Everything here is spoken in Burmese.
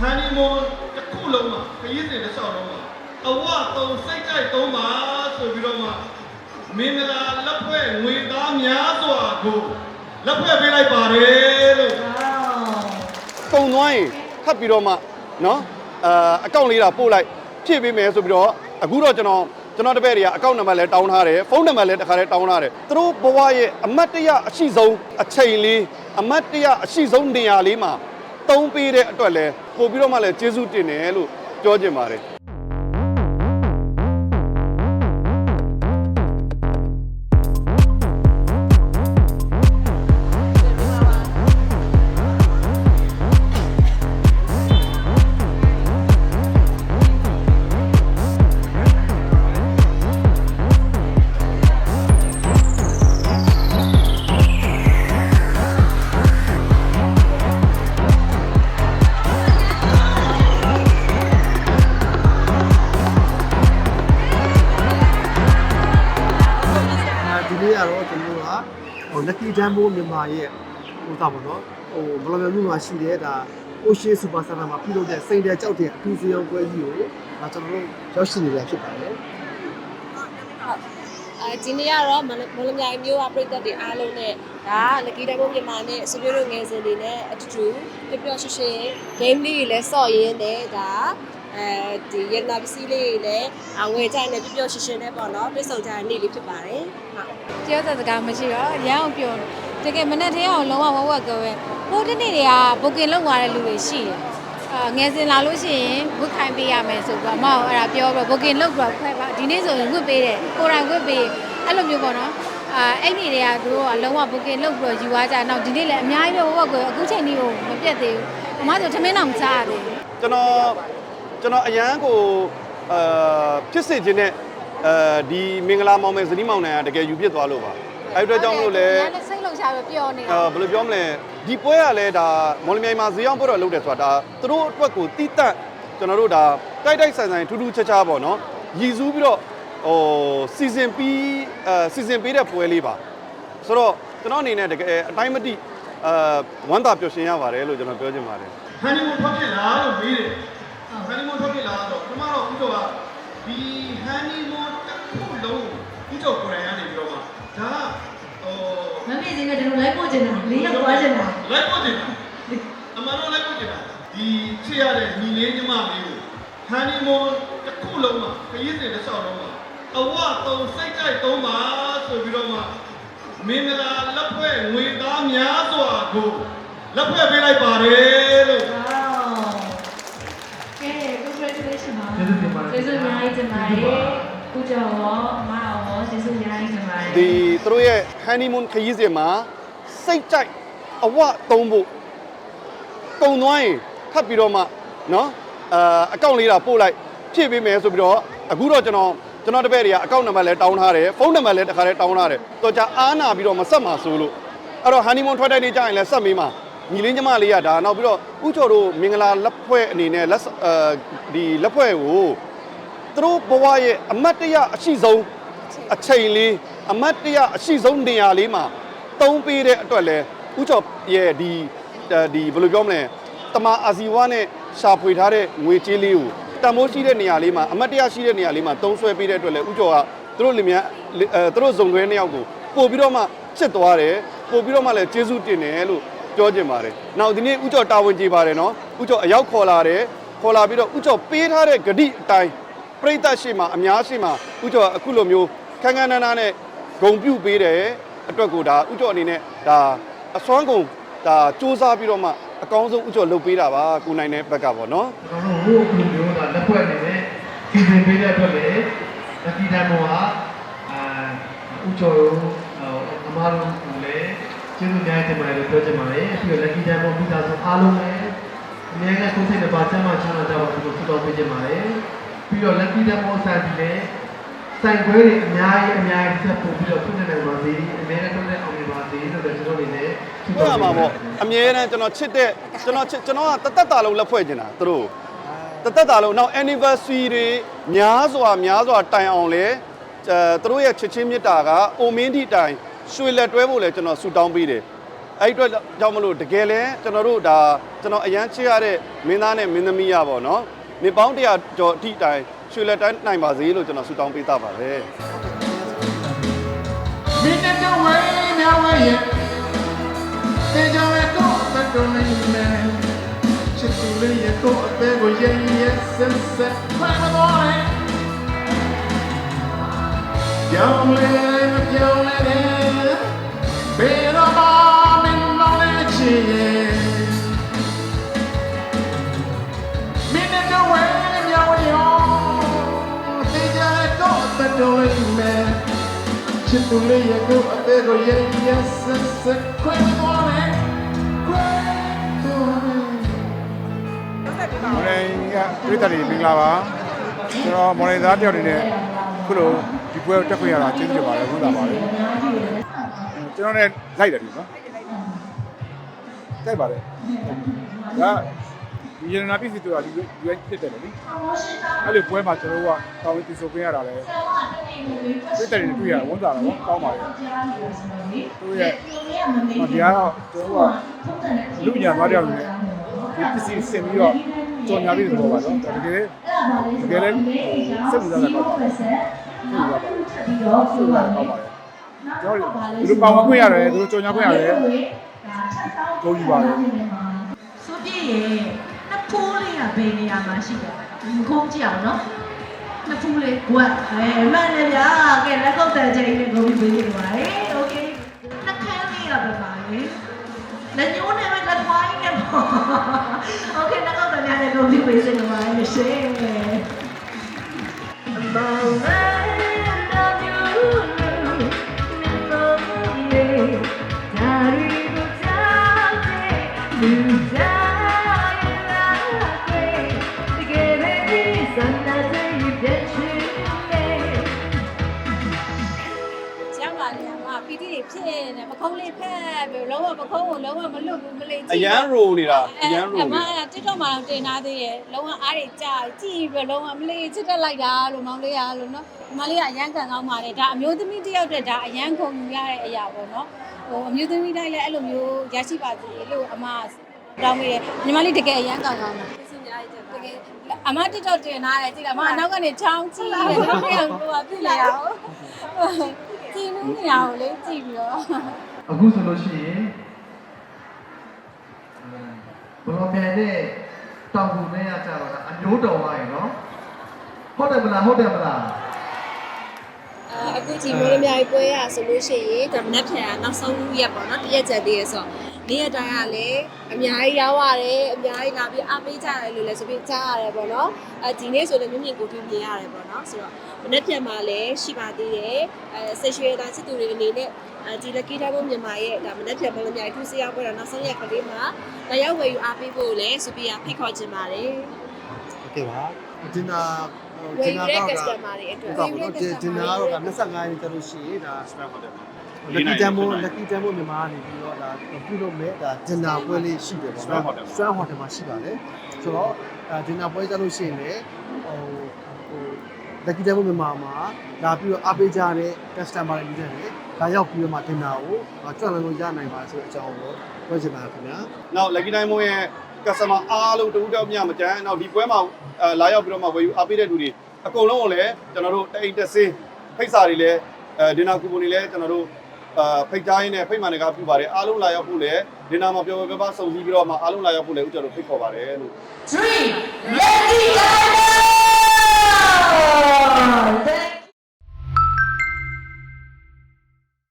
ဟန်နီမွန်တစ်ခုလုံးမှာခရီးစဉ်တစ်လျှောက်လုံးမှာအဝတုံစိတ်ကြိုက်သုံးပါဆိုပြီးတော့မှမင်္ဂလာလက်ဖွဲ့ငွေသားများစွာကိုလက်ဖွဲ့ပေးလိုက်ပါတယ်လို့ပုံသွားရင်ထပ်ပြီးတော့မှနော်အာအကောင့်လေးတာပို့လိုက်ဖြည့်ပေးမယ်ဆိုပြီးတော့အခုတော့ကျွန်တော်ကျွန်တော်တပည့်တွေကအကောင့်နံပါတ်လည်းတောင်းထားတယ်ဖုန်းနံပါတ်လည်းတခါလည်းတောင်းထားတယ်သူတို့ဘဝရဲ့အမတ်တရအရှိဆုံးအချိန်လေးအမတ်တရအရှိဆုံးနေရာလေးမှာ တုံးပေးတဲ့အတွက်လည်းပို့ပြီးတော့မှလည်းကျေးဇူးတင်တယ်လို့ပြောချင်ပါတယ် နေ့ကတော့ကျွန်တော်တို့ကဟို Lucky Jumbo မြန်မာရဲ့ဟိုသားပေါ့နော်ဟိုဘလော်မြန်မြို့မှာရှိတဲ့ဒါ Ocean Super Center မှာပြုလုပ်တဲ့စိန်တဲ့ကြောက်တဲ့အထူးစည်းရုံးပွဲကြီးကိုဒါကျွန်တော်တို့ရောက်ရှိနေတာဖြစ်ပါတယ်အဲဒီနေ့ကတော့မလမလမြိုင်မျိုးအပရိသတ်တွေအားလုံးနဲ့ဒါလကီတိုင်းဘုံမြန်မာနဲ့စပြိုးတို့ငယ်စဉ်တွေနဲ့အတူတူပျော်ပျော်ရွှင်ရွှင် game လေးတွေလည်းစော့ရင်းနဲ့ဒါ အဲဒီရနာပစ္စည်းလေးတွေလည်းအဝယ်ကြိုင်နဲ့ပျော်ပျော်ရွှင်ရွှင်နဲ့ပေါ့နော်ပြည့်စုံကြတဲ့နေ့လေးဖြစ်ပါတယ်ဟုတ်ပြောတဲ့စကားမရှိတော့ရအောင်ပြောတကယ်မနဲ့တည်းအောင်လုံးဝဝဝကပဲဟိုတနေ့တွေကဘုတ်ကင်လောက်သွားတဲ့လူတွေရှိတယ်အာငယ်စဉ်လာလို့ရှိရင်ဝတ်ခိုင်းပေးရမယ်ဆိုတော့အမကအဲ့ဒါပြောပြီးဘုတ်ကင်လောက်ပြီးခွဲပါဒီနေ့ဆိုရင်ဝတ်ပေးတယ်ကိုယ်တိုင်ဝတ်ပေးအဲ့လိုမျိုးပေါ့နော်အာအဲ့ဒီတွေကသူတို့ကလုံးဝဘုတ်ကင်လောက်ပြီးယူသွားကြနောက်ဒီနေ့လည်းအများကြီးပဲဝဝကအခုချိန်ကြီးကိုမပြတ်သေးဘူးအမဆိုထမင်းတော့မစားရသေးဘူးကျွန်တော် ကျွန်တော်အရန်ကိုအာဖြစ်စေခြင်းနဲ့အဲဒီမင်္ဂလာမောင်မယ်ဇနီးမောင်နိုင်ကတကယ်ယူပြစ်သွားလို့ပါအဲ့ဒီအတွက်ကြောင့်မလို့လဲစိတ်လုံချပဲပြောနေတာ အာဘယ်လိုပြောမလဲဒီပွဲကလည်းဒါမော်လမြိုင်မှာဈေးအောင်ပွဲတော်လုပ်တယ်ဆိုတာဒါသူတို့အတွက်ကိုတိတက်ကျွန်တော်တို့ဒါတိုက်တိုက်ဆိုင်ဆိုင်ထူးထူးခြားခြားပေါ့နော်ရည်စူးပြီးတော့ဟိုစီစဉ်ပြီးအဲစီစဉ်ပေးတဲ့ပွဲလေးပါဆိုတော့ကျွန်တော်အနေနဲ့တကယ်အတိုင်းမတိအာဝမ်းသာပျော်ရွှင်ရပါတယ်လို့ကျွန်တော်ပြောချင်ပါတယ် ဟန်နီမွန်ထွက်ဖြစ်လားလို့မေးတယ် ဟန်နီမွန်ထွက်ဖြစ်လားဆိုတော့ကျွန်တော်တို့ဥစ္စာကဒီဟန်နီမွန်တစ်ခုလုံးဥစ္စာကိုယ်တိုင်ကနေပြီးတော့မှဒါကဟိုမမေ့စင်းကကျွန်တော်လိုက်ပို့ချင်တာလေးရောက်သွားချင်တာလိုက်ပို့တင်တာအမှန်တော့လိုက်ပို့တင်တာဒီချစ်ရတဲ့ညီလေးညီမလေးကိုဟန်နီမွန်တစ်ခုလုံးမှာခရီးစဉ်တစ်လျှောက်လုံးမှာအဝသုံးစိတ်ကြိုက်သုံးပါဆိုပြီးတော့မှမင်္ဂလာလက်ဖွဲ့ငွေသားများစွာကိုလက်ဖွဲ့ပေးလိုက်ပါတယ်လို့ ကျေးဇူးအများကြီးတင်ပါတယ်ကိုကျော်ရောအမရောကျေးဇူးအများကြီးတင်ပါတယ်ဒီသူတို့ရဲ့ honeymoon ခရီးစဉ်မှာစိတ်ကြိုက်အဝသုံးဖို့ကုံသွားရင်ထပ်ပြီးတော့မှနော်အာအကောင့်လေးတာပို့လိုက်ဖြည့်ပေးမယ်ဆိုပြီးတော့အခုတော့ကျွန်တော်ကျွန်တော်တပည့်တွေကအကောင့်နံပါတ်လည်းတောင်းထားတယ်ဖုန်းနံပါတ်လည်းတခါလည်းတောင်းထားတယ်တော်ကြအားနာပြီးတော့မဆက်မှာစိုးလို့အဲ့တော့ honeymoon ထွက်တဲ့နေ့ကျရင်လည်းဆက်မေးမှာညီလေးညီမလေးကဒါနောက်ပြီးတော့ဥကျော်တို့မင်္ဂလာလက်ဖွဲ့အနေနဲ့လက်ဒီလက်ဖွဲ့ကို သူတို့ဘဝရဲ့အမတ်တရအရှိဆုံးအချိန်လေးအမတ်တရအရှိဆုံးနေရာလေးမှာတုံးပေးတဲ့အတွက်လဲဥကျော်ရဲ့ဒီဒီဘယ်လိုပြောမလဲတမအာဇီဝနဲ့ရှာဖွေထားတဲ့ငွေကြေးလေးကိုတမိုးရှိတဲ့နေရာလေးမှာအမတ်တရရှိတဲ့နေရာလေးမှာတုံးဆွဲပေးတဲ့အတွက်လဲဥကျော်ကသူတို့လင်မြအဲသူတို့ဇုံတွဲနှစ်ယောက်ကိုပို့ပြီးတော့မှချစ်သွားတယ်ပို့ပြီးတော့မှလည်းကျေးဇူးတင်တယ်လို့ပြောချင်ပါတယ်။နောက်ဒီနေ့ဥကျော်တာဝန်ကျေပါတယ်နော်။ဥကျော်အရောက်ခေါ်လာတယ်ခေါ်လာပြီးတော့ဥကျော်ပေးထားတဲ့ဂတိအတိုင်း ပရိသတ်ရှိမှအများရှိမှဥကျော်အခုလိုမျိုးခန်းခန်းနားနားနဲ့ဂုံပြုတ်ပေးတယ်အတွက်ကိုဒါဥကျော်အနေနဲ့ဒါအစွမ်းကုန်ဒါစူးစမ်းပြီးတော့မှအကောင်းဆုံးဥကျော်လုပ်ပေးတာပါကိုနိုင်တဲ့ဘက်ကပေါ့နော်ကျွန်တော်တို့ဟိုအခုမျိုးဒါလက်ဖွဲ့အနေနဲ့စီစဉ်ပေးတဲ့အတွက်လည်းလက်တီတန်ပေါ်ဟာအာဥကျော်တို့အမားတို့လည်းကျေးဇူးများတင်ပါတယ်လို့ပြောချင်ပါတယ်ပြီးတော့လက်တီတန်ပေါ်မိသားစုအားလုံးလည်းအများကြီးကိုယ်စိတ်တစ်ပါးချမ်းသာချမ်းသာကြပါစေလို့ဆုတောင်းပေးချင်ပါတယ် ပြီးတော့လက်တီတန်ပေါ်ဆိုင်ပြီးလည်းဆိုင်ခွဲတွေအများကြီးအများကြီးဆက်ပို့ပြီးတော့ဖွင့်နေနိုင်ပါစေအများနဲ့တော့လည်းအောင်မြင်ပါစေလို့လည်းကျွန်တော်အနေနဲ့ဆုပြောရတောင်းမှာပေးပါပေါ့အမြဲတမ်းကျွန်တော်ချစ်တဲ့ကျွန်တော်ချစ်ကျွန်တော်ကတသက်တာလုံးလက်ဖွဲ့နေတာသူတို့တသက်တာလုံးနောက် anniversary တွေများစွာများစွာတိုင်အောင်လဲအဲသူတို့ရဲ့ချစ်ချင်းမြတ်တာကအိုမင်းတီတိုင်ရွှေလက်တွဲဖို့လဲကျွန်တော်ဆူတောင်းပေးတယ်အဲ့ဒီအတွက်ကြောင့်မလို့တကယ်လဲကျွန်တော်တို့ဒါကျွန်တော်အရန်ချစ်ရတဲ့မင်းသားနဲ့မင်းသမီးရပါတော့ နေပေါင်းတရာကျော်အထိတိုင်ရွှေလက်တိုင်းနိုင်ပါစေလို့ကျွန်တော်ဆုတောင်းပေးတာပါတယ်မင်းတဲ့ဝဲမြောက်ဝဲရဲ့တေကြောင့်တော့တတော်နေမယ်ချစ်သူလေးရဲ့တော့အသေးကိုရဲ့ရဲ့ဆက်ဆက်ဖမ်းတော့လေကြောင်လေးမပြောင်းလဲဘ ချစ်သူလေးရဲ့ကိုအသေးကိုရဲ့ရဲ့ဆက်ဆက်ခွဲသွားမယ်ခွဲသွားမယ်မော်လင်ကပြည်သက်တွေမင်္ဂလာပါကျွန်တော်မော်လင်သားတယောက်အနေနဲ့ခုလိုဒီပွဲကိုတက်ခွင့်ရတာကျေးဇူးတင်ပါတယ်ဝန်တာပါတယ်ကျွန်တော်လည်းလိုက်တယ်ဒီနော်တိုက်ပါတယ်ဒါဒီရနာပစ္စည်းတို့ကဒီရွေးဖြစ်တယ်လေအဲ့လိုပွဲမှာကျွန်တော်တို့ကတောင်းဝင်တီဆိုပေးရတာလေ ပြည်သက်တွေတွေ့ရဝန်တာတော့ကောင်းပါတယ်တို့ရဲ့မတရားတော့ကျွန်တော်ကလူညာသွားတယောက်နေဒီပစ္စည်းဆင်ပြီးတော့ကြော်ညာပြီးတော့ပါတော့တကယ်တကယ်လည်းစိတ်ဝင်စားတာကောင်းပါတယ်စိတ်ဝင်စားပါတယ်စိတ်ဝင်စားကောင်းပါတယ်ကျွန်တော်ဒီလိုပါဝင်ခွင့်ရတယ်ဒီလိုကြော်ညာခွင့်ရတယ်ဂုဏ်ယူပါတယ်ဆိုပြည့်ရဲ့နှစ်ဖူးလေးကဘယ်နေရာမှာရှိတယ်မခုံးကြည့်အောင်နော် နှစ်ဖူးလေးကွက်အဲမှန်တယ်ဗျာကဲလက်ကုပ်တန်ချိန်လေးကိုပြီးပေးနေပါလေโอเคနှက်ခမ်းလေးကပဲပါလေလက်ညိုးနဲ့ပဲလက်ခွားကြီးနဲ့ပေါ့โอเคလက်ကုပ်တန်များလေးကိုပြီးပေးနေပါလေရှင် ကျမ်းပါ မပီတိတွေဖြစ်နေမခုံးလေးဖက်ပြီးလုံးဝမခုံးကိုလုံးဝမလွတ်ဘူးမလေးကြည့်အရန်ရိုနေတာအရန်ရိုအမနေအဲ့ TikTok မှာတော့တင်ထားသေးရဲ့လုံးဝအားတွေကြာကြည့်ပြီးလုံးဝမလေးချစ်တက်လိုက်တာလို့မောင်လေးရလို့နော်ဒီမလေးကအရန်ကန်ကောင်းပါတယ်ဒါအမျိုးသမီးတစ်ယောက်တည်းဒါအရန်ခုံယူရတဲ့အရာပေါ့နော်ဟိုအမျိုးသမီးတိုင်းလည်းအဲ့လိုမျိုးရရှိပါစေလို့အမတောင်းမိတယ်ညီမလေးတကယ်အရန်ကန်ကောင်းတယ်တကယ်အမ TikTok တင်ထားတယ်ကြည့်လားအမအနောက်ကနေချောင်းကြည့်တယ်တော့ပြောင်းလို့ပြလိုက်အောင် ကြည့်လို့မရဘူးလေကြည့်ပြီးတော့အခုဆိုလို့ရှိရင်ဘလော်မြန်တဲ့တောင်ကူမဲရကြတော့အမျိုးတော်သွားရင်နော်ဟုတ်တယ်မလားဟုတ်တယ်မလားအာအခုဒီမိုးရမြိုင်ပွဲရဆိုလို့ရှိရင်ဒါမနက်ဖြန်နောက်ဆုံးရက်ပေါ့နော်တရက်ချက်သေးရဆို နေ့ရက်တိုင်းကလည်းအများကြီးရောက်ရတယ်အများကြီးလာပြီးအားပေးကြရတယ်လို့လည်းဆိုပြီးကြားရတယ်ပေါ့နော်အဲဒီနေ့ဆိုလည်းမြင့်မြင့်ကိုတွေ့မြင်ရတယ်ပေါ့နော်ဆိုတော့မနေ့ပြန်มาလည်းရှိပါသေးတယ်အဲဆက်ရွှေတာစစ်သူတွေအနေနဲ့ဒီ lucky diamond မြန်မာရဲ့ဒါမနေ့ပြန်မလို့မြိုင်ထူးစရာပွဲတော့နောက်ဆုံးရက်ကလေးမှာလာရောက်ဝယ်ယူအားပေးဖို့လည်းဆိုပြီးဖိတ်ခေါ်ချင်ပါတယ်ဟုတ်ကဲ့ပါဒီနာဒီနာတော့ကဒီနာတော့25ရက်ကျလို့ရှိရင်ဒါ spam ဟုတ်တယ် လက်ကီတမ်မိုးလက်ကီတမ်မိုးမြန်မာကနေပြီးတော့ဒါပြုလုပ်မဲ့ဒါဒင်နာပွဲလေးရှိတယ်ပေါ့နော်ဆွမ်းဟိုတယ်မှာရှိပါတယ်ဆိုတော့အဲဒင်နာပွဲကျလို့ရှိရင်လည်းဟိုဟိုလက်ကီတမ်မိုးမြန်မာမှာလာပြီးတော့အားပေးကြတဲ့ customer တွေနေတယ်ဒါရောက်ပြီးတော့မှဒင်နာကိုကြွလည်လို့ရနိုင်ပါဆိုတဲ့အကြောင်းကိုပြောချင်ပါတယ်ခင်ဗျာနောက် lucky time မိုးရဲ့ customer အားလုံးတူတောက်မြမကြမ်းနောက်ဒီပွဲမှာအဲလာရောက်ပြီးတော့မှဝယ်ယူအားပေးတဲ့လူတွေအကုန်လုံးကိုလည်းကျွန်တော်တို့တိတ်တက်စင်းဖိတ်စာတွေလည်းအဲဒင်နာကူပွန်တွေလည်းကျွန်တော်တို့ အာဖိတ်ကြားရင်းနဲ့ဖိတ်မှန်တကားပြုပါတယ်အားလုံးလာရောက်ဖို့လည်းဒီနာမှာပျော်ပျော်ပါပါစုံစည်းပြီးတော့မှအားလုံးလာရောက်ဖို့လည်းဦးကျော်တို့ဖိတ်ခေါ်ပါတယ်လို့ Dream Lady Gaga